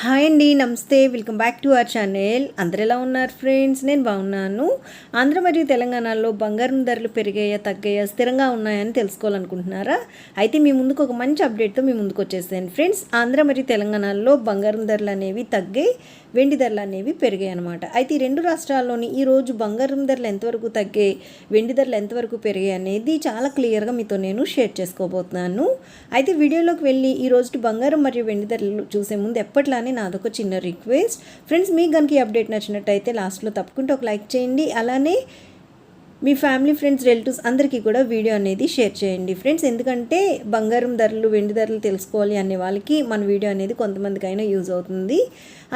Hi అండి నమస్తే. Welcome back to our channel. అందరు ఎలా ఉన్నారు ఫ్రెండ్స్? నేను బాగున్నాను. ఆంధ్ర మరియు తెలంగాణలో బంగారం ధరలు పెరిగాయా తగ్గాయా స్థిరంగా ఉన్నాయని తెలుసుకోవాలనుకుంటున్నారా? అయితే మీ ముందుకు ఒక మంచి అప్డేట్తో మీ ముందుకు వచ్చేసాను. ఫ్రెండ్స్ ఆంధ్ర మరియు తెలంగాణలో బంగారం ధరలు అనేవి తగ్గాయి వెండి ధరలు అనేవి పెరిగాయి అనమాట అయితే ఈ రెండు రాష్ట్రాల్లోని ఈ రోజు బంగారం ధరలు ఎంతవరకు తగ్గాయి వెండి ధరలు ఎంతవరకు పెరిగాయి అనేది చాలా క్లియర్గా మీతో నేను షేర్ చేసుకోబోతున్నాను. అయితే వీడియోలోకి వెళ్ళి ఈ రోజు బంగారం మరియు వెండి ధరలు చూసే ముందు ఎప్పట్లానే నాదొక చిన్న రిక్వెస్ట్. ఫ్రెండ్స్ మీకు కనుక ఈ అప్డేట్ నచ్చినట్టయితే లాస్ట్లో తప్పకుండా ఒక లైక్ చేయండి. అలానే మీ ఫ్యామిలీ ఫ్రెండ్స్ రిలేటివ్స్ అందరికీ కూడా వీడియో అనేది షేర్ చేయండి. ఫ్రెండ్స్ ఎందుకంటే బంగారం ధరలు వెండి ధరలు తెలుసుకోవాలి అనే వాళ్ళకి మన వీడియో అనేది కొంతమందికైనా యూజ్ అవుతుంది.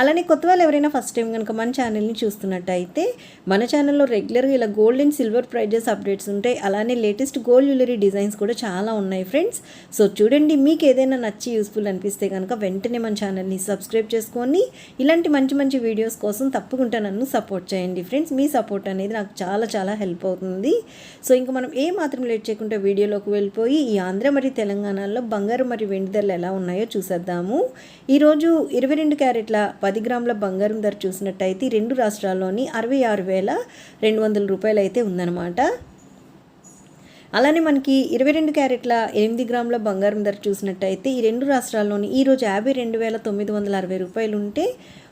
అలానే కొత్త వాళ్ళు ఎవరైనా ఫస్ట్ టైం కనుక మన ఛానల్ని చూస్తున్నట్టయితే మన ఛానల్లో రెగ్యులర్గా ఇలా gold and silver prices updates ఉంటాయి. అలానే లేటెస్ట్ గోల్డ్ జ్యువెలరీ డిజైన్స్ కూడా చాలా ఉన్నాయి ఫ్రెండ్స్. సో చూడండి మీకు ఏదైనా నచ్చి యూస్ఫుల్ అనిపిస్తే కనుక వెంటనే మన ఛానల్ని సబ్స్క్రైబ్ చేసుకొని ఇలాంటి మంచి మంచి వీడియోస్ కోసం తప్పకుండా నన్ను సపోర్ట్ చేయండి. ఫ్రెండ్స్ మీ సపోర్ట్ అనేది నాకు చాలా చాలా హెల్ప్ అవుతుంది అవుతుంది. సో ఇంకా మనం ఏ మాత్రం లేట్ చేయకుండా వీడియోలోకి వెళ్ళిపోయి ఈ ఆంధ్ర మరియు తెలంగాణలో బంగారం మరియు వెండి ధరలు ఎలా ఉన్నాయో చూసేద్దాము. ఈరోజు ఇరవై రెండు క్యారెట్ల పది గ్రాముల బంగారం ధర చూసినట్టయితే రెండు రాష్ట్రాల్లోని అరవై ఆరు వేల రెండు వందల రూపాయలు అయితే ఉందన్నమాట. అలానే మనకి ఇరవై రెండు క్యారెట్ల ఎనిమిది గ్రాముల బంగారం ధర చూసినట్టయితే ఈ రెండు రాష్ట్రాల్లోని ఈరోజు యాభై రెండు వేల తొమ్మిది వందల అరవై రూపాయలు ఉంటే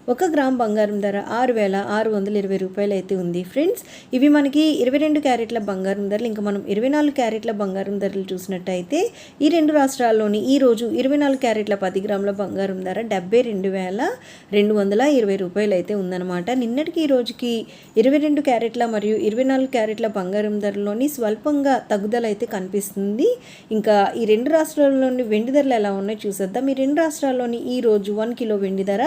ఒక గ్రామ్ బంగారం ధర ఆరు వేల ఆరు వందల ఇరవై రూపాయలు అయితే ఉంది. ఫ్రెండ్స్ ఇవి మనకి ఇరవై రెండు క్యారెట్ల బంగారం ధరలు ఇంకా మనం ఇరవై నాలుగు క్యారెట్ల బంగారం ధరలు చూసినట్టయితే ఈ రెండు రాష్ట్రాల్లోని ఈ రోజు ఇరవై నాలుగు క్యారెట్ల పది గ్రాముల బంగారం ధర డెబ్బై రెండు వేల రెండు వందల ఇరవై రూపాయలు అయితే ఉందన్నమాట. నిన్నటికి ఈ రోజుకి ఇరవై రెండు క్యారెట్ల మరియు ఇరవై నాలుగు క్యారెట్ల బంగారం ధరలోని స్వల్పంగా తగ్గుదల అయితే కనిపిస్తుంది. ఇంకా ఈ రెండు రాష్ట్రాల్లోని వెండి ధరలు ఎలా ఉన్నాయో చూసేద్దాం. ఈ రెండు రాష్ట్రాల్లోని ఈ రోజు వన్ కిలో వెండి ధర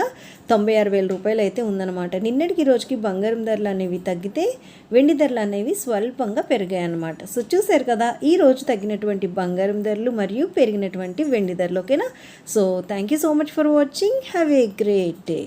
తొంభై ఆరు వేల రూపాయలు అయితే ఉందన్నమాట. నిన్నటికి రోజుకి బంగారం ధరలు అనేవి తగ్గితే వెండి ధరలు అనేవి స్వల్పంగా పెరిగాయి అన్నమాట సో చూసారు కదా ఈ రోజు తగ్గినటువంటి బంగారం ధరలు మరియు పెరిగినటువంటి వెండి ధరలు ఓకేనా? So thank you so much for watching have a great day